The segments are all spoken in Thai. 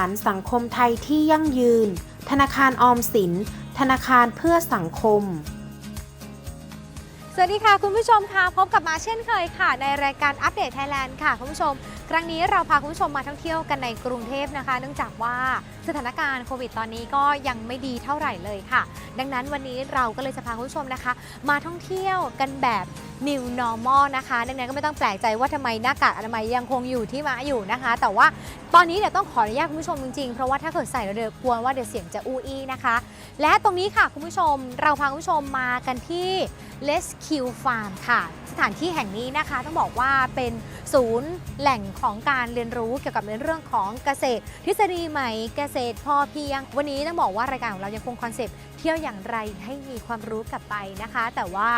านสังคมไทยที่ยั่งยืน ธนาคารออมสิน ธนาคารเพื่อสังคม สวัสดีค่ะคุณผู้ชมค่ะ พบกับมาเช่นเคยค่ะ ในรายการอัปเดตไทยแลนด์ค่ะคุณผู้ชม ครั้งนี้เราพาคุณผู้ชมมาท่องเที่ยวกันในกรุงเทพนะคะ เนื่องจากว่าสถานการณ์โควิดตอนนี้ก็ยังไม่ดีเท่าไหร่เลยค่ะ ดังนั้นวันนี้เราก็เลยจะพาคุณผู้ชมนะคะ มาท่องเที่ยวกันแบบ New Normal นะคะ ดังนั้นก็ไม่ต้องแปลกใจว่าทำไมหน้ากากอนามัยยังคงอยู่ที่มาอยู่นะคะ แต่ว่าตอนนี้เนี่ยต้องขออนุญาตคุณผู้ชมจริงๆ เพราะว่าถ้าเกิดใส่แล้วเดี๋ยวกลัวว่าเดี๋ยวเสียงจะอู้อี้นะคะ และตรงนี้ค่ะคุณผู้ชมเราพาคุณผู้ชมมากันที่ Les Q Farm ค่ะ สถานที่แห่งนี้นะคะ ต้องบอกว่าเป็นศูนย์แหล่งของการเรียนรู้เกี่ยวกับในเรื่องของเกษตร ทฤษฎีใหม่เกษตรพอเพียง วันนี้ต้องบอกว่ารายการของเรายังคงคอนเซปต์ เที่ยวอย่างไรให้มีความรู้กลับไปนะคะ แต่ว่า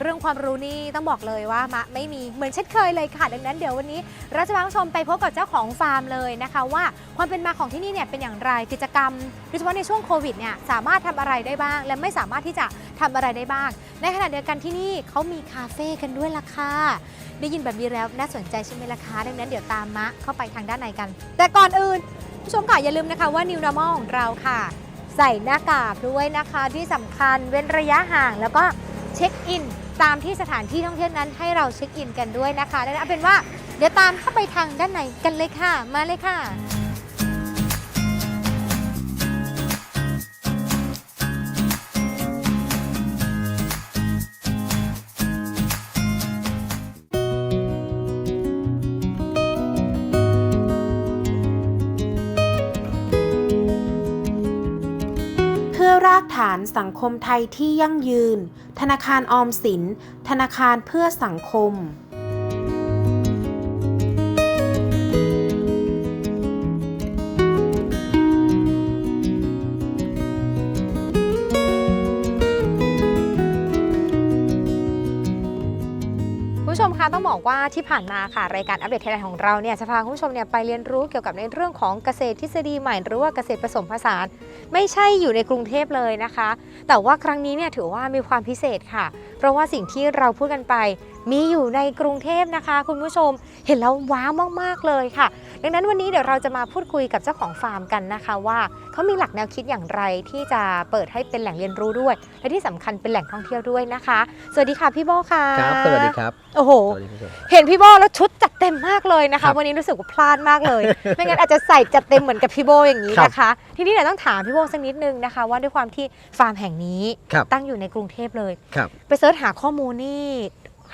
เรื่องความรู้นี่ต้องบอกเลยว่ามะไม่มีเหมือนเช่นเคยเลยค่ะ ดังนั้นเดี๋ยววันนี้ เราจะพาผู้ชมไปพบกับเจ้าของฟาร์มเลยนะคะ ว่าความเป็นมาของที่นี่เนี่ยเป็นอย่างไรกิจกรรมโดยเฉพาะในช่วงโควิดเนี่ยสามารถทำอะไรได้บ้าง และไม่สามารถที่จะทำอะไรได้บ้าง ในขณะเดียวกันที่นี่เขามีคาเฟ่กันด้วยล่ะค่ะได้ยินแบบนี้แล้วน่าสนใจใช่ไหมล่ะคะดังนั้นเดี๋ยวตามมะเข้าไปทางด้านในกัน แต่ก่อนอื่นผู้ชมค่ะอย่าลืมนะคะว่า New Normal ของเราค่ะ ใส่หน้ากากด้วยนะคะ ที่สำคัญเว้นระยะห่างแล้วก็เช็คอินตามที่สถานที่ท่องเที่ยวนั้นให้เราเช็คอินกันด้วยนะคะดังนั้นเอาเป็นว่าเดี๋ยวตามเข้าไปทางด้านในกันเลยค่ะ มาเลยค่ะ พื่อรากฐานสังคมไทยที่ยั่งยืน ธนาคารออมสิน ธนาคารเพื่อสังคม ผู้ชมคะต้องบอกว่าที่ผ่านมาค่ะรายการอัปเดตไทยแลนด์ของเราเนี่ยจะพาคุณผู้ชมเนี่ยไปเรียนรู้เกี่ยวกับในเรื่องของเกษตรทฤษฎีใหม่ หรือว่าเกษตรผสมผสาน ไม่ใช่อยู่ในกรุงเทพเลยนะคะ แต่ว่าครั้งนี้เนี่ยถือว่ามีความพิเศษค่ะ เพราะว่าสิ่งที่เราพูดกันไป มีอยู่ในกรุงเทพนะคะ คุณผู้ชมเห็นแล้วว้าวมากๆเลยค่ะ ดังนั้นวันนี้เดี๋ยวเราจะมาพูดคุยกับเจ้าของฟาร์มกันนะคะ ว่าเขามีหลักแนวคิดอย่างไรที่จะเปิดให้เป็นแหล่งเรียนรู้ด้วย และที่สำคัญเป็นแหล่งท่องเที่ยวด้วยนะคะ สวัสดีค่ะพี่โบค่ะครับสวัสดีครับโอ้โหสวัสดีผู้ชมเห็นพี่โบแล้วชุดจัดเต็มมากเลยนะครัคะบวันนี้รู้สึกว่าพลาดมากเลย ไม่งั้นอาจจะใส่จัดเต็มเหมือนกับพี่โบอย่างนี้ครับนะคะ ทีนี้เดี๋ยวต้องถามพี่โบสักนิดนึงนะคะ ว่าด้วยความที่ฟาร์มแห่งนี้ครับตั้งอยู่ในกรุงเทพเลยครับไปเสิร์ชหาข้อมูลนี่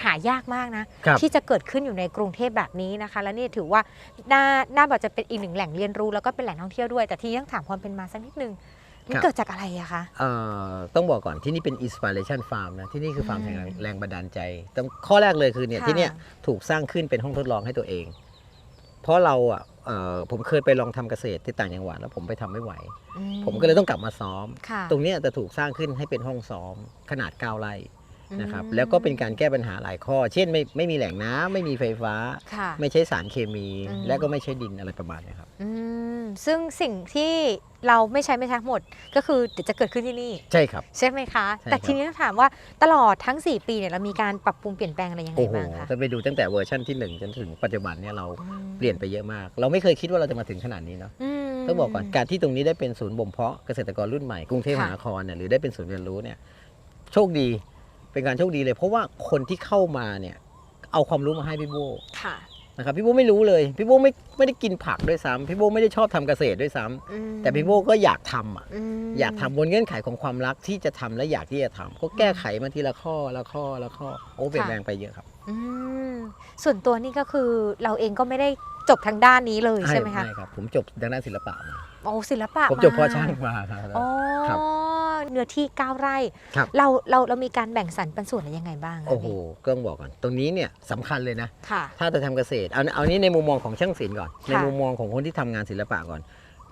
หายากมากนะ ครับ ที่จะเกิดขึ้นอยู่ในกรุงเทพแบบนี้นะคะ และนี่ถือว่าน่าน่าแบบจะเป็นอีกหนึ่งแหล่งเรียนรู้แล้วก็เป็นแหล่งท่องเที่ยวด้วย แต่ทีนี้ต้องถามความเป็นมาสักนิดนึงมันเกิดจากอะไรอะคะ เอ่อต้องบอกก่อนที่นี่เป็น inspiration farm นะ ที่นี่คือฟาร์มอืมแห่งแรงบันดาลใจต้องข้อแรกเลยคือเนี่ยค่ะ ที่เนี่ยถูกสร้างขึ้นเป็นห้องทดลองให้ตัวเอง เพราะเราอะเอ่อผมเคยไปลองทำเกษตรที่ต่างจังหวัดแล้วผมไปทำไม่ไหว อืผมก็เลยต้องกลับมาซ้อม ค่ะ ตรงเนี้ยจะถูกสร้างขึ้นให้เป็นห้องซ้อมขนาด 9 ไร่ นะครับอืมแล้วก็เป็นการแก้ปัญหาหลายข้อ เช่นไม่ไม่มีแหล่งน้ำไม่มีไฟฟ้า ค่ะ ไม่ใช้สารเคมี อืม และก็ไม่ใช้ดินอะไรประมาณเนี้ยครับอืมซึ่งสิ่งที่เราไม่ใช้ไม่ทั้งหมด ก็คือเดี๋ยวจะเกิดขึ้นที่นี่ ใช่ครับ ใช่ไหมคะ ใช่แต่ครับทีนี้ต้องถามว่าตลอดทั้ง 4 ปีเนี่ยเรามีการปรับปรุงเปลี่ยนแปลงอะไรยังไงโอ้โหบ้างคะถ้าไปดูตั้งแต่เวอร์ชันที่ 1 จนถึงปัจจุบันเนี่ยเราอืมเปลี่ยนไปเยอะมาก เราไม่เคยคิดว่าเราจะมาถึงขนาดนี้เนาะม ต้องบอกก่อนการที่ตรงนี้ได้เป็นศูนย์บ่มเพาะเกษตรกรรุ่นใหม่กรุงเทพมค่ะ หานครเนี่ยหรือได้เป็นศูนย์เรียนรู้เนี่ยโชคดี เป็นการโชคดีเลย เพราะว่าคนที่เข้ามาเนี่ย เอาความรู้มาให้พี่โบค่ะ นะครับพี่โบไม่รู้เลย พี่โบไม่ไม่ได้กินผักด้วยซ้ำพี่โบไม่ได้ชอบทำเกษตรด้วยซ้ำอืมแต่พี่โบก็อยากทำอะ มอยากทำบนเงื่อนไขของความรักที่จะทำและอยากที่จะทำก็แก้ไขมาทีละข้อละข้อละข้อโอ้เปลี่ยนแปลงไปเยอะครับอืมส่วนตัวนี่ก็คือเราเองก็ไม่ได้จบทางด้านนี้เลยใช่ไหมคะ ครับผมจบทางด้านศิลปะมาโอ้ศิลปะผมจบาเพอช่างมาครับ อ๋อครับ เนื้อที่ 9 ไร่ ครับ เราเราเรามีการแบ่งสรรปันส่วนอะไรยังไงบ้างคะโอ้โหพี่ก็ต้องบอกก่อน ตรงนี้เนี่ยสำคัญเลยนะ ค่ะ ถ้าจะทำเกษตร เอาเอานี้ในมุมมองของช่างศิลป์ก่อนค่ะในมุมมองของคนที่ทำงานศิลปะก่อน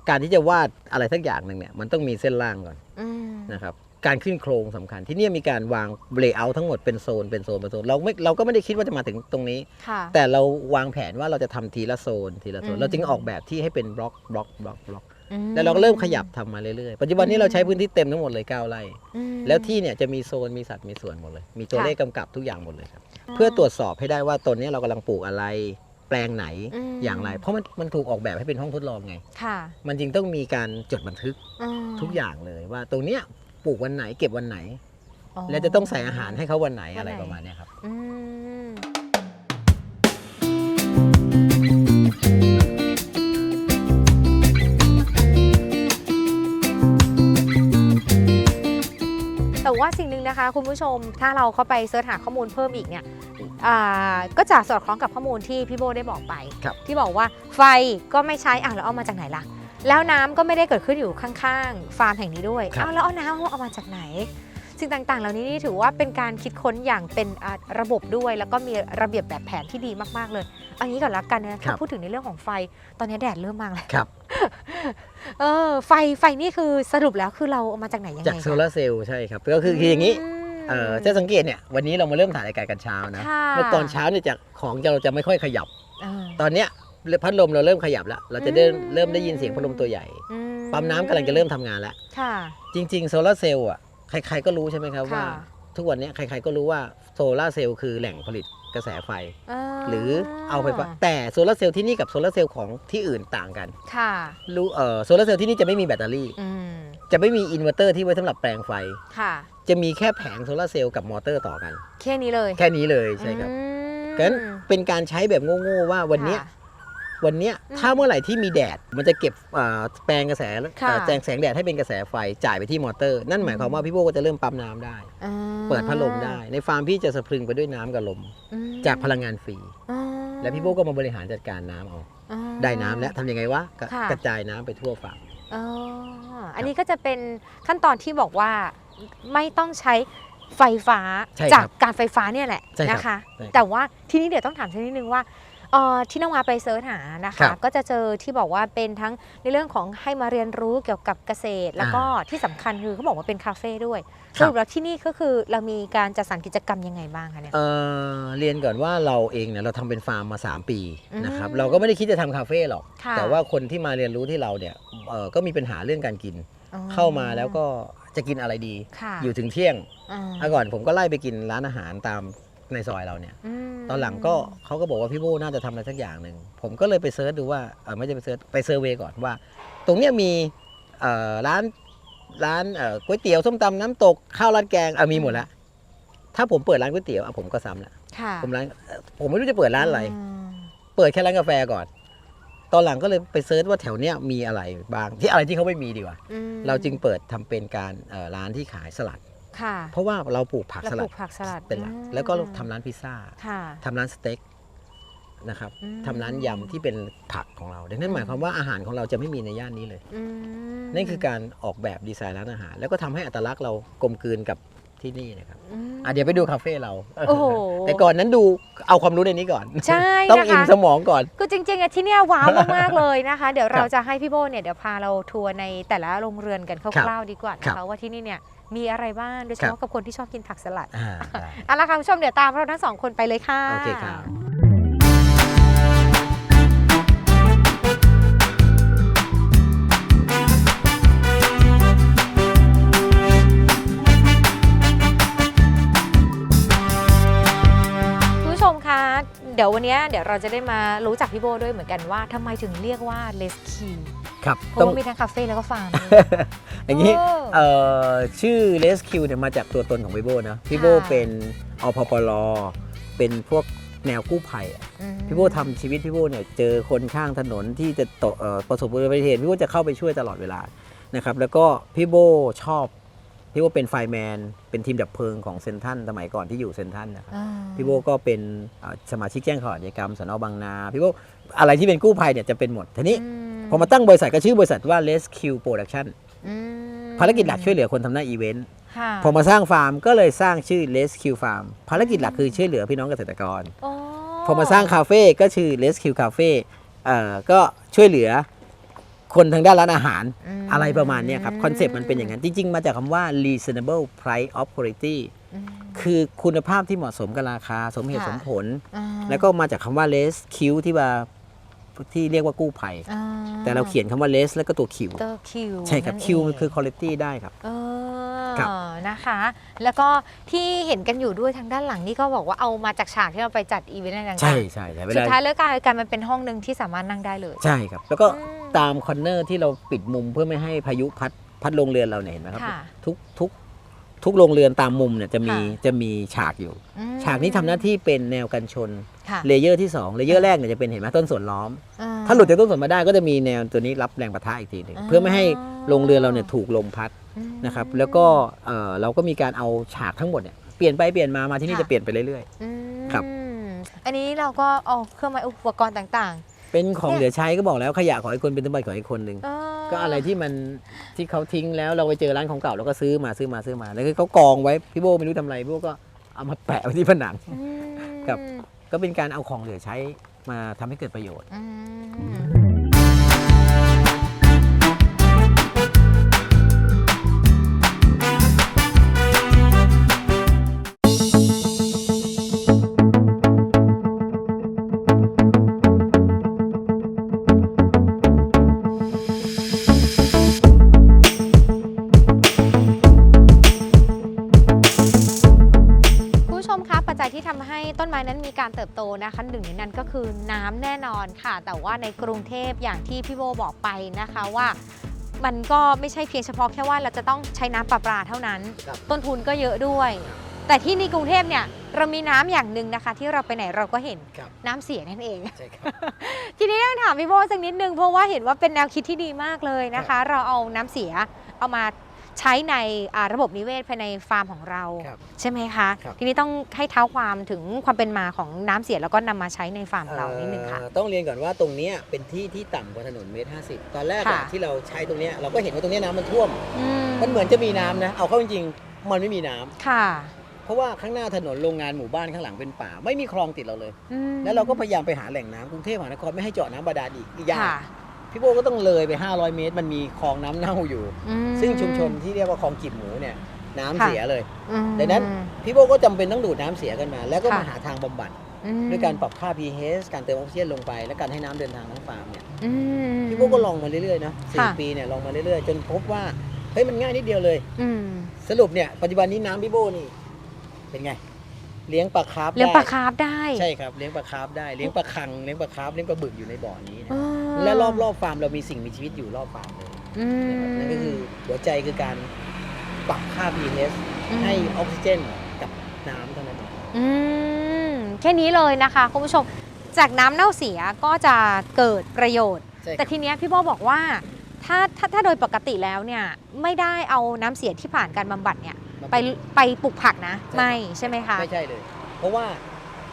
การที่จะวาดอะไรสักอย่างหนึ่งเนี่ยมันต้องมีเส้นล่างก่อนอืมนะครับ การขึ้นโครงสำคัญที่เนี่ยมีการวางเลเยอร์ทั้งหมดเป็นโซนเป็นโซนเป็นโซนเราไม่เราก็ไม่ได้คิดว่าจะมาถึงตรงนี้ ค่ะ แต่เราวางแผนว่าเราจะทำทีละโซนทีละโซอืนม เราจึงออกแบบที่ให้เป็นบล็อกบล็อกบล็อกบล็อกอืม แล้วเราก็เริ่มขยับทำมาเรื่อยๆ ปัจจุบันนี้เราใช้พื้นที่เต็มทั้งหมดเลย9ไร่อืมแล้วที่เนี่ยจะมีโซนมีสัตว์มีส่วนหมดเลย มีตัวค่ะเลขกำกับทุกอย่างหมดเลยครับ เพื่อตรวจสอบให้ได้ว่าตนนี้เรากำลังปลูกอะไรแปลงไหนมอย่างไร เพราะมันมันถูกออกแบบให้เป็นห้องทดลองไงค่ะมันจึงต้องมีการจดบันทึกอืมทุกอย่างเลยว่าตรงเนี้ยปลูกวันไหนเก็บวันไหนอ๋อแล้วจะต้องใส่อาหารให้เขาวันไหนวันไหนอะไรประมาณเนี้ยครับ แต่ว่าสิ่งหนึ่งนะคะ คุณผู้ชมถ้าเราเข้าไปเสิร์ชหาข้อมูลเพิ่มอีกเนี่ยอ่าก็จะสอดคล้องกับข้อมูลที่พี่โบได้บอกไปครับที่บอกว่าไฟก็ไม่ใช้อะแล้วเอามาจากไหนล่ะ แล้วน้ำก็ไม่ได้เกิดขึ้นอยู่ข้างๆ ฟาร์มแห่งนี้ด้วยครับเอาแล้วเอาน้ำเอามาจากไหน สิ่งต่างๆ เหล่านี้นี่ถือว่าเป็นการคิดค้นอย่างเป็นอ่าระบบด้วย แล้วก็มีระเบียบแบบแผนที่ดีมากๆเลยเอันนี้ก่อนละกันนะถ้าพูดถึงในเรื่องของไฟตอนนี้แดดเริ่มมาแล้วครับเออไฟไฟนี่คือสรุปแล้วคือเราเอามาจากไหนยังไงจากคะโซลาร์เซลล์ใช่ครับก็คือคืออย่างนี้มเอ่อจะสังเกตเนี่ยวันนี้เรามาเริ่มถ่ายรายการกันเช้านะค่ะเมื่อตอนเช้าเนี่ยจากของเราจะไม่ค่อยขยับเออตอนเนี้ยพัดลมเราเริ่มขยับแล้ว เราจะได้อืมเริ่มได้ยินเสียงพัดลมตัวใหญ่อืปั๊มน้ำกำลังจะเริ่มทำงานแล้วค่ะจริง ๆ โซลาร์เซลล์อะ ใครๆก็รู้ใช่ไหมครับว่าค่ะทุกวันเนี้ยใครๆก็รู้ว่าโซลาร์เซลล์คือแหล่งผลิตกระแสไฟ หรือเอาไฟฟ้าแต่โซลาร์เซลล์ที่นี่กับโซลาร์เซลล์ของที่อื่นต่างกันค่ะรู้เอ่อโซลาร์เซลล์ที่นี่จะไม่มีแบตเตอรี่อืมจะไม่มีอินเวอร์เตอร์ที่ไว้สำหรับแปลงไฟค่ะ จะมีแค่แผงโซลาร์เซลล์กับมอเตอร์ต่อกัน แค่นี้เลย แค่นี้เลยใช่ครับอืมงั้นเป็นการใช้แบบโง่ๆว่าวันเนี้ยค่ะ วันเนี้ยอืมถ้าเมื่อไหร่ที่มีแดด มันจะเก็บเอ่อแปลงกระแสค่ะเอ่อแจงแสงแดดให้เป็นกระแสไฟจ่ายไปที่มอเตอร์ นั่นหมายความว่าพี่โบก็จะเริ่มปั๊มน้ำได้อ่าเปิดพัดลมได้ ในฟาร์มพี่จะสะพรึงไปด้วยน้ำกับลมอืมจากพลังงานฟรีอ่าและพี่โบก็มาบริหารจัดการน้ำเอาอ่าได้น้ำแล้วทำยังไงวะกระค่ะกระจายน้ำไปทั่วฟาร์มอ๋ออันนี้ก็จะเป็นขั้นตอนที่บอกว่าไม่ต้องใช้ไฟฟ้าใช่ครับจากการไฟฟ้าเนี่ยแหละใช่ครับนะคะใช่แต่ว่าทีนี้เดี๋ยวต้องถามสักนิดนึงว่า เอ่อที่น้องมาไปเซิร์ชหานะครัคะ บก็จะเจอที่บอกว่าเป็นทั้งในเรื่องของให้มาเรียนรู้เกี่ยวกับเกษตร แล้วก็ที่สำคัญคือเขาบอกว่าเป็นคาเฟ่ด้วยสรุปแล้วที่นี่ก็คือเรามีการจัดสรรกิจกรรมยังไงบ้างคะเนี่ย เอ่อเรียนก่อนว่าเราเองเนี่ยเราทำเป็นฟาร์มมา 3 ปีอืมนะครับเราก็ไม่ได้คิดจะทำคาเฟ่หรอก ค่ะแต่ว่าคนที่มาเรียนรู้ที่เราเนี่ยเอ่อก็มีปัญหาเรื่องการกิน อ๋อเข้ามาแล้วก็จะกินอะไรดี ค่ะอยู่ถึงเที่ยงอ่าเมื่อก่อนผมก็ไล่ไปกินร้านอาหารตาม ในซอยเราเนี่ยมตอนหลังก็เขาก็บอกว่าพี่โบน่าจะทำอะไรสักอย่างหนึ่ง ผมก็เลยไปเซิร์ชดูว่าเออไม่ใช่ไปเซิร์ชไปเซอร์เวย์ก่อนว่า ตรงเนี้ยมีเอ่อร้านร้านเอ่อก๋วยเตี๋ยวส้มตำน้ำตกข้าวราดแกงอะมีหมดแล้วถ้าผมเปิดร้านก๋วยเตี๋ยวอะผมก็ซ้ำละค่ะผมร้านเอ่อผมไม่รู้จะเปิดร้านอะไรมเปิดแค่ร้านกาแฟก่อน ตอนหลังก็เลยไปเซิร์ชว่าแถวเนี้ยมีอะไรบ้างที่อะไรที่เขาไม่มีดีกว่า อืมเราจึงเปิดทำเป็นการเอ่อร้านที่ขายสลัด ค่ะ เพราะว่าเราปลูกผักแล้วสปลัลูดกผักสลัดเป็นหลักอืม แล้วก็ทำร้านพิซซ่าค่ะ ทำร้านสเต็กนะครับอืม ทำร้านยำที่เป็นผักของเราดังนั้นหมายความว่าอาหารของเราจะไม่มีในย่านนี้เลย อืมนั่นคือการออกแบบดีไซน์ร้านอาหาร แล้วก็ทำให้อัตลักษณ์เรากลมกลืนกับที่นี่นะครับมอะเดี๋ยวไปดูคาเฟ่เราโอ้โห แต่ก่อนนั้นดูเอาความรู้ในนี้ก่อน ใช่ต้องนะอิ่มคะสมองก่อน ก็จริงๆอะที่เนี่ยว้าวมากๆเลยนะคะ เดี๋ยวเราครับจะให้พี่โบเนี่ยเดี๋ยวพาเราทัวร์ในแต่ละโรงเรือนกันคครับร่าวๆดีกว่าครันะคะบ ว่าที่นี่เนี่ย มีอะไรบ้างโดยเฉครัพาะบกับคนที่ชอบกินผักสลัดอ่าได้เอาละค่ะคุณผู้ชมเดี๋ยวตามเราทั้งสองคนไปเลยค่ะ โอเคครับ คุณผู้ชมคะ เดี๋ยววันเนี้ยเดี๋ยวเราจะได้มารู้จักพี่โบด้วยเหมือนกันว่าทำไมถึงเรียกว่าเลสคิว ครับเพราะต้องว่ามีทั้งคาเฟ่แล้วก็ฟาร์ม อย่างนี้เออเอ่อชื่อ Rescue เนี่ยมาจากตัวตนของพี่โบนะพี่โบค่ะ เป็นอพปลเป็นพวกแนวกู้ภัยอะอืมพี่โบทำชีวิตพี่โบเนี่ยเจอคนข้างถนนที่จะตกเอ่อประสบอุบัติเหตุพี่โบจะเข้าไปช่วยตลอดเวลานะครับแล้วก็พี่โบชอบพี่โบเป็นไฟร์แมน เป็นทีมดับเพลิงของเซนทรันสมัยก่อนที่อยู่เซนทรันนะครับ อ่าพี่โบก็เป็นเอ่อสมาชิกแจ้งข่าวอาชญากรรมสนบางนา พี่โบ อะไรที่เป็นกู้ภัยเนี่ยจะเป็นหมดทีนี้อืพอมาตั้งบริษัทก็ชื่อบริษัทว่า Rescue Production อืมภารกิจหลักช่วยเหลือคนทำหน้าอีเวนต์ค่ะพอมาสร้างฟาร์มก็เลยสร้างชื่อ Rescue Farm ภารกิจหลักคือช่วยเหลือพี่น้องเกษตรกรอ๋อพอมาสร้างคาเฟ่ก็ชื่อ Rescue Cafe เอ่อก็ช่วยเหลือคนทางด้านร้านอาหารมอะไรประมาณเนี้ยครับคอนเซปต์มันเป็นอย่างนั้น จริง ๆ มาจากคำว่า reasonable price of quality อืมคือคุณภาพที่เหมาะสมกับราคาสมเหตุค่ะสมผลอ่าแล้วก็มาจากคำว่า less Q ที่ว่า ที่เรียกว่ากู้ภัย อ่าแต่เราเขียนคำว่า less แล้วก็ตัว Q เตอร์คิวใช่ครับนั่น Q เงมันคือ quality ได้ครับ เออครับ นะคะ แล้วก็ที่เห็นกันอยู่ด้วยทางด้านหลังนี่ก็บอกว่าเอามาจากฉากที่เราไปจัดอีเวนต์อะไรต่างๆใช่ใช่ใช่เวสุดลาท้ายเลิกการกันมันเป็นห้องหนึ่งที่สามารถนั่งได้เลยใช่ครับ แล้วก็อืม ตามคอนเนอร์ที่เราปิดมุมเพื่อไม่ให้พายุพัดพัดโรงเรือนเราเนี่ยเห็นไหมครับ ค่ะทุกทุกทุกโรงเรือนตามมุมเนี่ยจะมีค่ะ จะมีฉากอยู่ อืม ฉากนี้ทำหน้าที่เป็นแนวกันชนค่ะ เลเยอร์ที่2เลเยอร์แรกเนี่ยจะเป็นเห็นไหมต้นสวนล้อมอ่ถ้าหลุดจากต้นสวนมาได้ก็จะมีแนวตัวนี้รับแรงปะทะอีกทีหนึ่งอ๋อเพื่อไม่ให้โรงเรือนเราเนี่ยถูกลมพัดอืมนะครับแล้วก็เอ่อเราก็มีการเอาฉากทั้งหมดเนี่ยเปลี่ยนไปเปลี่ยนมามาที่นี่ค่ะจะเปลี่ยนไปเรื่อยอืมครับอันนี้เราก็เอาเครื่องไม้อุปกรณ์ต่างๆ เป็นของเนี่ยเหลือใช้ก็บอกแล้วขยะของไอ้คนเป็นสมบัติของไอ้คนหนึ่งๆเออก็อะไรที่มันที่เขาทิ้งแล้วเราไปเจอร้านของเก่าเราก็ซื้อมาซื้อมาซื้อมาแล้วก็เขากองไว้พี่โบไม่รู้ทำอะไรพี่โบก็เอามาแปะไว้ที่ผนังอืมครับ ก็เป็นการเอาของเหลือใช้มาทำให้เกิดประโยชน์ อืม ค่ะ แต่ว่าในกรุงเทพอย่างที่พี่โบบอกไปนะคะว่า มันก็ไม่ใช่เพียงเฉพาะแค่ว่าเราจะต้องใช้น้ำประปาเท่านั้น ครับ ต้นทุนก็เยอะด้วย แต่ที่ในกรุงเทพเนี่ยเรามีน้ำอย่างหนึ่งนะคะ ที่เราไปไหนเราก็เห็นครับ น้ำเสียนั่นเอง ใช่ครับ ทีนี้ต้องถามพี่โบสักนิดนึงเพราะว่าเห็นว่าเป็นแนวคิดที่ดีมากเลยนะคะ เราเอาน้ำเสียเอามา ใช้ในอ่าระบบนิเวศภายในฟาร์มของเราครับใช่ไหมคะครับทีนี้ต้องให้เท้าความถึงความเป็นมาของน้ำเสียแล้วก็นำมาใช้ในฟาร์มเรานิดนึงค่ะเอ่อต้องเรียนก่อนว่าตรงเนี้ยเป็นที่ที่ต่ำกว่าถนนเมตรห้าสิบตอนแรกอะค่ะที่เราใช้ตรงเนี้ยเราก็เห็นว่าตรงเนี้ยน้ำมันท่วมอืมันเหมือนจะมีน้ำนะเอาเข้าจริงๆมันไม่มีน้ำค่ะเพราะว่าข้างหน้าถนนโรงงานหมู่บ้านข้างหลังเป็นป่า ไม่มีคลองติดเราเลยอืมแล้วเราก็พยายามไปหาแหล่งน้ำกรุงเทพมหานครไม่ให้เจาะน้ำบาดาลอีกอีกอย่างค่ะ พี่โบก็ต้องเลยไป 500 เมตร มันมีคลองน้ำเน่าอยู่ อืม ซึ่งชุมชนที่เรียกว่าคลองกีบหมูเนี่ยน้ำค่ะ เสียเลย อืม ดังนั้น พี่โบก็จำเป็นต้องดูดน้ำเสียกันมา แล้วก็ค่ะมาหาทางบำบัด อืมด้วยการปรับค่า pH การเติมออกซิเจนลงไป และการให้น้ำเดินทางทั้งฟาร์มเนี่ยอืม พี่โบก็ลองมาเรื่อยๆนะสี่ค่ะ ปีเนี่ยลองมาเรื่อยๆ จนพบว่าเฮ้ยมันง่ายนิดเดียวเลย อืม สรุปเนี่ยปัจจุบันนี้น้ำพี่โบนี่เป็นไง เลี้ยงปลาคาร์ฟเลี้ยงได้ปลาคาร์ฟได้ ใช่ครับเลี้ยงปลาคาร์ฟได้เลี้ยงปลาคังเลี้ยงปลาคาร์ฟเลี้ยงปลาบึกอยู่ในบ่อนี้นะเออและรอบรอบๆฟาร์มเรามีสิ่งมีชีวิตอยู่รอบฟาร์มเลยอืมนะครับนั่นก็คือหัวใจคือการปรับค่า pH ให้ออกซิเจนกับน้ำเท่านั้นเองอืมแค่นี้เลยนะคะคุณผู้ชมจากน้ำเน่าเสียก็จะเกิดประโยชน์ใช่คแต่รับทีเนี้ยพี่โบบอกว่าถ้าถ้าถ้าโดยปกติแล้วเนี่ยไม่ได้เอาน้ำเสียที่ผ่านการบำบัดเนี่ย ไปไปปลูกผักนะ ไม่ใช่ไหมคะ ไม่ใช่เลย เพราะว่า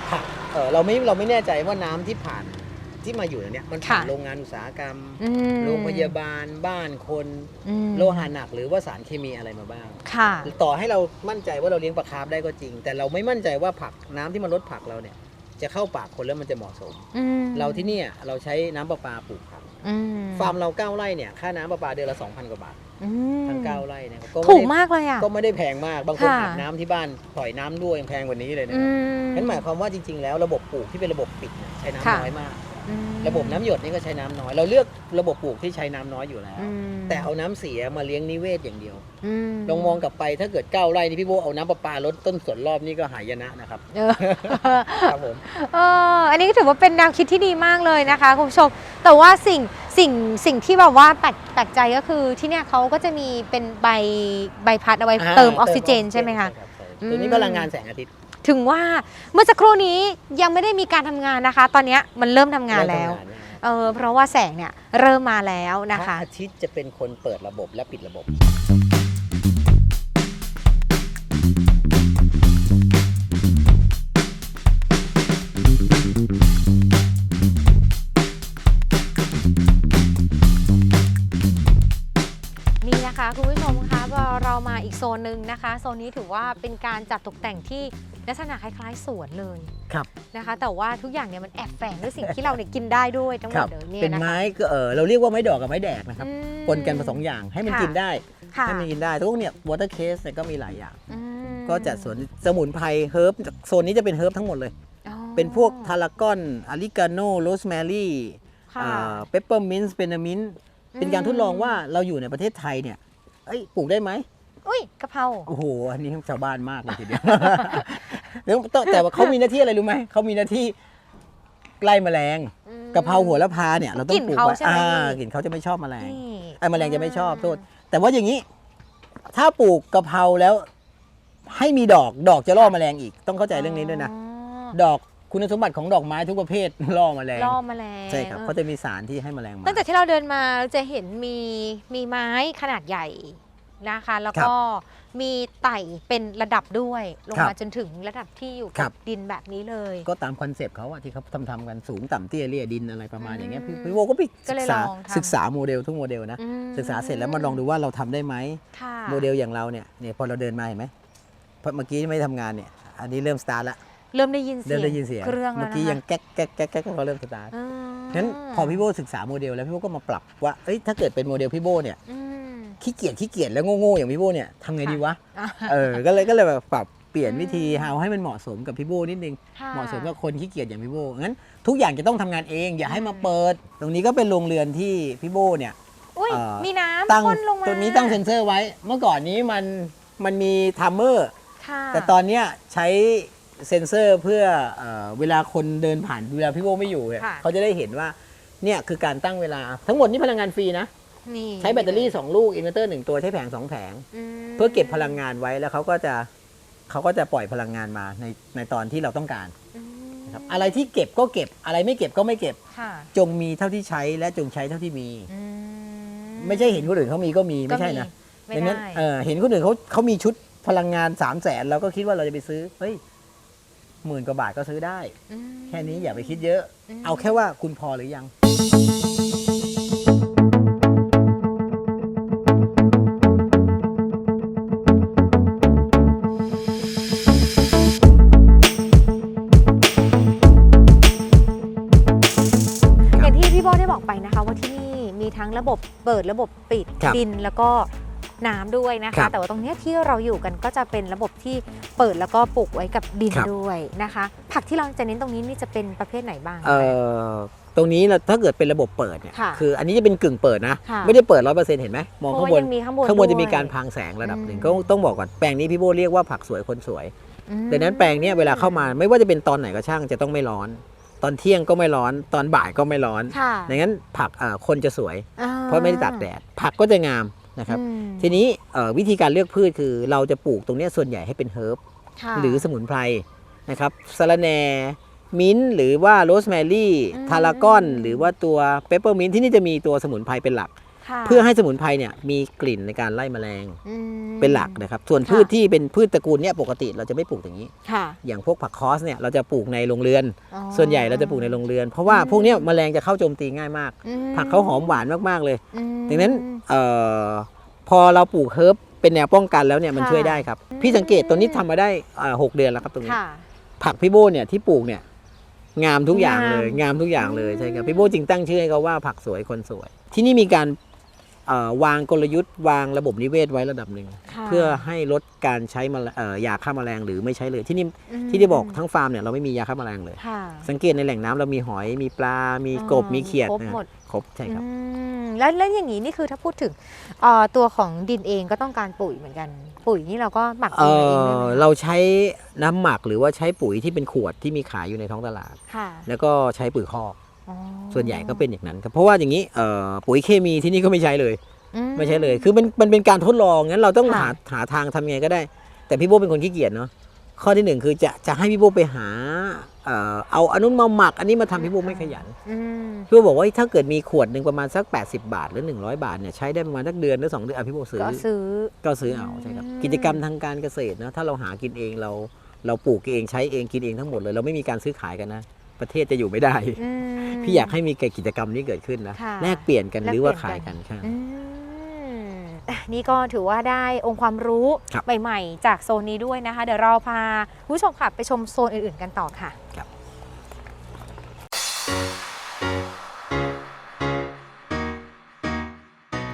ผักเออเราไม่เราไม่แน่ใจว่าน้ำที่ผ่านที่มาอยู่ในเนี้ยมันผ่านค่ะโรงงานอุตสาหกรรมอืมโรงพยาบาลบ้านคนอืมโลหะหนักหรือว่าสารเคมีอะไรมาบ้างค่ะ ต่อให้เรามั่นใจว่าเราเลี้ยงปลาคาร์ฟได้ก็จริง แต่เราไม่มั่นใจว่าผักน้ำที่มันลดผักเราเนี่ย จะเข้าปากคนแล้วมันจะเหมาะสม อืมเราที่เนี่ยเราใช้น้ำประปาปลูกผักอืมฟาร์มเราเก้าไร่เนี่ยค่าน้ำประปาเดือนละ2,000กว่าบาทอืมทั้งเก้าไร่นะครับถูกไได้มากเลยอะ ก็ไม่ได้แพงมากบางคนค่ะ อาบน้ำที่บ้านปล่อยน้ำด้วยยังแพงกว่านี้เลยนะอืครับม นั่นหมายความว่าจริงๆแล้วระบบปลูกที่เป็นระบบปิดเนี่ยใช้น้ำค่ะ น้อยมาก อืมระบบน้ำหยดนี่ก็ใช้น้ำน้อย เราเลือกระบบปลูกที่ใช้น้ำน้อยอยู่แล้ว อืมแต่เอาน้ำเสียมาเลี้ยงนิเวศอย่างเดียว อืมลองมองกลับไปถ้าเกิดเก้าไร่นี่พี่โบเอาน้ำประปาลดต้นสวนรอบนี่ก็หายนะนะครับ เออ ครับผม เอออันนี้ก็ถือว่าเป็นแนวคิดที่ดีมากเลยนะคะคุณผู้ชม แต่ว่าสิ่งสิ่งสิ่งที่แบบว่าแปลกแปลกใจก็คือที่เนี่ยเขาก็จะมีเป็นใบใบพัดเอาไว้อ่าเติมออกซิเจนใช่ไหมคะรับใช่อืมตัวนี้พลังงานแสงอาทิตย์ ถึงว่าเมื่อสักครู่นี้ยังไม่ได้มีการทำงานนะคะ ตอนเนี้ยมันเริ่มทำงานแล้วเริ่มทำงานเออเพราะว่าแสงเนี่ยเริ่มมาแล้วนะพคะระอาทิตย์จะเป็นคนเปิดระบบและปิดระบบ อเรามาอีกโซนหนึ่งนะคะ โซนนี้ถือว่าเป็นการจัดตกแต่งที่ลักษณะคล้ายๆสวนเลยครับนะคะ แต่ว่าทุกอย่างเนี่ยมันแอบแฝงด้วยสิ่งที่เราเนี่ยกินได้ด้วยทั้งหคมรัดเลยเนี่ยเป็นนะคะไม้ก็เออเราเรียกว่าไม้ดอกกับไม้แดกนะครับอืม ปนกันผสมอย่างให้มันค่ะ กินได้ค่ะให้มันกินได้แต่พวกเนี่ยวอเตอร์เคสเนี่ยก็มีหลายอย่าง อืมก็จะสวนสมุนไพรเฮิร์บโซนนี้จะเป็นเฮิร์บทั้งหมดเลย อ๋อเป็นพวกทารากอนอาริกาโนโรสแมรี่ค่ะเปปเปอร์มินต์เปนมินต์เป็นการทดลองว่าเราอยู่ในประเทศไทยเนี่ยเอ้ยปลูกได้ไหม อุ้ยกะเพราโอ้โห อันนี้ชาวบ้านมากเลยทีเดียว แล้วต้องแต่ว่าเขามีหน้าที่อะไรรู้ไหม เขามีหน้าที่ไล่แมลงอืม กะเพราหัวละพาเนี่ยเราต้อกลิ่งนปลูกเขาไว้ใช่ไหม อ่าพี่กลิ่นเขาจะไม่ชอบแมลง นี่ไอ้แมลงจะไม่ชอบโทษแต่ว่าอย่างนี้ ถ้าปลูกกะเพราแล้ว ให้มีดอกดอกจะล่อแมลงอีก ต้องเข้าใจเรื่องนี้ด้วยนะอ๋อดอกคุณสมบัติของดอกไม้ทุกประเภท ล่อแมลงล่อแมลงใช่ครับเออเขาจะมีสารที่ให้แมลงมาตั้งแต่ที่เราเดินมาเราจะเห็นมีมีไม้ขนาดใหญ่ นะคะ แล้วก็มีไต่เป็นระดับด้วยลงครับมาจนถึงระดับที่อยู่ครักับบ ดินแบบนี้เลย ก็ตามคอนเซปต์เขาอะที่เขาทำทำกันสูงต่ำเตี้ยเลี่ยดินอะไรประมาณอย่างเงี้ยอืพี่มพี่โวก็ไปก็ศึเลยกษาลองทำ ศึกษาโมเดลทุกโมเดลนะ อืมศึกษาเสร็จแล้วมาลองดูว่าเราทำได้ไหม ค่ะโมเดลอย่างเราเนี่ยเนี่ยพอเราเดินมาเห็นไหมเพราะเมื่อกี้ไม่ทำงานเนี่ยอันนี้เริ่มสตาร์ทละเริ่มได้ยินเสีเริ่ยมงได้ยินเสียงเครื่องแล้วเมื่อนะกี้คะยังแก๊กแก๊กแก๊กแก๊กก็เริ่มสตาร์ทอืมงั้นพอพี่โบศึกษาโมเดลแล้วพี่โบก็มาปรับว่าเอ้ยถ้าเกิดเป็นโมเดลพี่โบเนี่ย อืม ขี้เกียจขี้เกียจแล้วโง่ๆอย่างพี่โบเนี่ยทำไงค่ะดีวะอะเออก็เลยก็เลยแบบปรับเปลี่ยนวิธีอืมหาให้มันเหมาะสมกับพี่โบนิดนึงค่ะเหมาะสมกับคนขี้เกียจอย่างพี่โบงั้นทุกอย่างจะต้องทำงานเอง อย่าให้มาเปิด ตรงนี้ก็เป็นโรงเรือนที่พี่โบเนี่ยอุ้ยเอ่อมีน้ำตั้งพ่นลงมาตัวนี้ตั้งเซ็นเซอร์ไว้ เมื่อก่อนนี้มันมันมีทัมเมอร์ค่ะแต่ตอนเนี้ยใช้เซ็นเซอร์เพื่อเอ่อเวลาคนเดินผ่านเวลาพี่โบไม่อยู่เนี่ยค่ะเขาจะได้เห็นว่าเนี่ยคือการตั้งเวลาทั้งหมดนี่พลังงานฟรีนะ นี่ใช้แบตเตอรี่ 2 ลูกอินเวอร์เตอร์1ตัวใช้แผง2แผง มเพื่อเก็บพลังงานไว้แล้วเขาก็จะเขาก็จะปล่อยพลังงานมาในในตอนที่เราต้องการอืมนะครับอะไรที่เก็บก็เก็บอะไรไม่เก็บก็ไม่เก็บ ค่ะจงมีเท่าที่ใช้และจงใช้เท่าที่มี อืมไม่ใช่เห็นคนอื่นเขามีก็มีไม่ใช่นะไม่ดังได้นั้นเออเห็นคนอื่นเขาเขามีชุดพลังงาน3 0 0แสนเราก็คิดว่าเราจะไปซื้อเฮ้ยหมื่นกว่าบาทก็ซื้อได้อืมแค่นี้อย่าไปคิดเยอะมเอาแค่ว่าคุณพอหรือยังอย่าง บบเปิดระบบปิดครับดินแล้วก็น้ำด้วยนะครัคะ บแต่ว่าตรงเนี้ยที่เราอยู่กันก็จะเป็นระบบที่เปิดแล้วก็ปลูกไว้กับดินครับ ด้วยนะคะ ผักที่เราจะเน้นตรงนี้นี่จะเป็นประเภทไหนบ้างเอ่อตรงนี้เราถ้าเกิดเป็นระบบเปิดเนี่ยค่ะคืออันนี้จะเป็นกึ่งเปิดนะ ค่ะ ไม่ได้เปิดร้อยเปอร์เซ็นต์เห็นไหมมองเพราะข้างว่าบนยังมีข้างบนข้างบนจะด้วยมีการพรางแสงระดับหนึ่งอืม ก็ต้องบอกก่อนแปลงนี้พี่โบเรียกว่าผักสวยคนสวย อืม ดังนั้นแปลงเนี้ยเวลาเข้ามาไม่ว่าจะเป็นตอนไหนก็ช่างจะต้องไม่ร้อน ตอนเที่ยงก็ไม่ร้อน ตอนบ่ายก็ไม่ร้อนค่ะดังนั้นผักเอ่อคนจะสวยอ่เพราะไม่ได้ตากแดด ผักก็จะงามนะครับอืมทีนี้เอ่อวิธีการเลือกพืชคือ เราจะปลูกตรงเนี้ยส่วนใหญ่ให้เป็นเฮิร์บค่ะหรือสมุนไพรนะครับสะระแหน่มิ้นท์หรือว่าโรสแมรี่อืมทารากอน หรือว่าตัวเปปเปอร์มินท์ที่นี่จะมีตัวสมุนไพรเป็นหลักค่ะ เพื่อให้สมุนไพรเนี่ยมีกลิ่นในการไล่แมลงอืมเป็นหลักนะครับ ส่วนค่ะพืชที่เป็นพืชตระกูลเนี้ยปกติเราจะไม่ปลูกอย่างนี้ค่ะอย่างพวกผักคอสเนี่ยเราจะปลูกในโรงเรือนอ๋อส่วนใหญ่เราจะปลูกในโรงเรือน เพราะว่าอืมพวกเนี้ยแมลงจะเข้าโจมตีง่ายมากอืมผักเขาหอมหวานมากๆเลยอืมดังนั้นเอ่อพอเราปลูกเฮิร์บเป็นแนวป้องกันแล้วเนี่ยมันค่ะช่วยได้ครับ พี่สังเกตตัวนี้ทำมาได้อ่าหกเดือนแล้วครับตรงนี้ค่ะผักพี่โบเนี่ยที่ปลูกเนี่ยงามทุกอย่างเลย งามงามทุกอย่างเลยอืมใช่ครับพี่โบจึงตั้งชื่อให้เขาว่าผักสวยคนสวย ที่นี่มีการเอ่อ วางกลยุทธ์วางระบบนิเวศไว้ระดับหนึ่งค่ะเพื่อให้ลดการใช้แมลงเอ่อยาฆ่าแมลงหรือไม่ใช้เลยที่นี่มที่ได้บอกทั้งฟาร์มเนี่ยเราไม่มียาฆ่าแมลงเลยค่ะสังเกตในแหล่งน้ำเรามีหอยมีปลา มีกบอ๋อมีเขียดครบนะหมดครบใช่ครับอืมแล้วแล้วอย่างนี้นี่คือถ้าพูดถึงเอ่อตัวของดินเองก็ต้องการปุ๋ยเหมือนกัน ปุ๋ยนี่เราก็หมักเอดินเองด้วยอไหมเราใช้น้ำหมักหรือว่าใช้ปุ๋ยที่เป็นขวดที่มีขายอยู่ในท้องตลาดค่ะแล้วก็ใช้ปุ๋ยคอกอ๋อ ส่วนใหญ่ก็เป็นอย่างนั้นครับเพราะว่าอย่างนี้เอ่อปุ๋ยเคมีที่นี่ก็ไม่ใช้เลยอืไม่ใช่เลย คือมันมันเป็นการทดลองงั้นเราต้องค่ะหาหาทางทำยังไงก็ได้ แต่พี่โบเป็นคนขี้เกียจเนาะข้อที่หนึ่งคือจะจะให้พี่โบไปหาเอ่อเอาอันนู้นมาหมัก อันนี้มาทำพี่โบไม่ขยันอืมพี่โบบอกว่าถ้าเกิดมีขวดหนึ่งประมาณสัก 80 บาท หรือ 100 บาทเนี่ยใช้ได้ประมาณสักเดือนหรือสองเดือนอะพี่โบซื้อก็ซื้อก็ซื้อเอาใช่ครับอืมกิจกรรมทางการเกษตรนะถ้าเราหากินเองเราเราปลูกเองใช้เองกินเองทั้งหมดเลย เราไม่มีการซื้อขายกันนะ ประเทศจะอยู่ไม่ได้ อืม พี่อยากให้มีกิจกรรมนี้เกิดขึ้นนะค่ะ แลกเปลี่ยนกันแลกหรือว่าเปลี่ขายยนกักันนใช่ อืมนี่ก็ถือว่าได้องค์ความรู้ครับใหม่ ๆ จากโซนนี้ด้วยนะคะ เดี๋ยวเราพาคุณผู้ชมค่ะไปชมโซนอื่นๆกันต่อค่ะ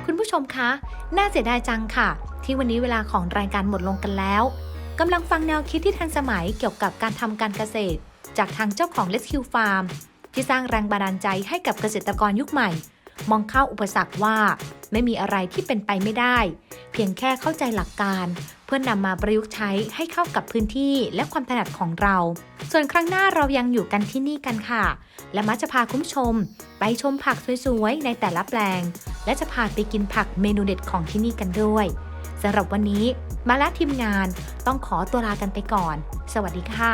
คุณผู้ชมคะ น่าเสียดายจังค่ะ ที่วันนี้เวลาของรายการหมดลงกันแล้วกำลังฟังแนวคิดที่ทันสมัยเกี่ยวกับการทำการเกษตร จากทางเจ้าของ Let's Q Farm ที่สร้างแรงบันดาลใจให้กับเกษตรกรยุคใหม่ มองเข้าอุปสรรคว่า ไม่มีอะไรที่เป็นไปไม่ได้ เพียงแค่เข้าใจหลักการ เพื่อนนำมาประยุกต์ใช้ให้เข้ากับพื้นที่และความถนัดของเรา ส่วนครั้งหน้าเรายังอยู่กันที่นี่กันค่ะ และมักจะพาคุณผู้ชม ไปชมผักสวยๆในแต่ละแปลง และจะพาไปกินผักเมนูเด็ดของที่นี่กันด้วยสำหรับวันนี้มาและทีมงานต้องขอตัวลากันไปก่อน สวัสดีค่ะ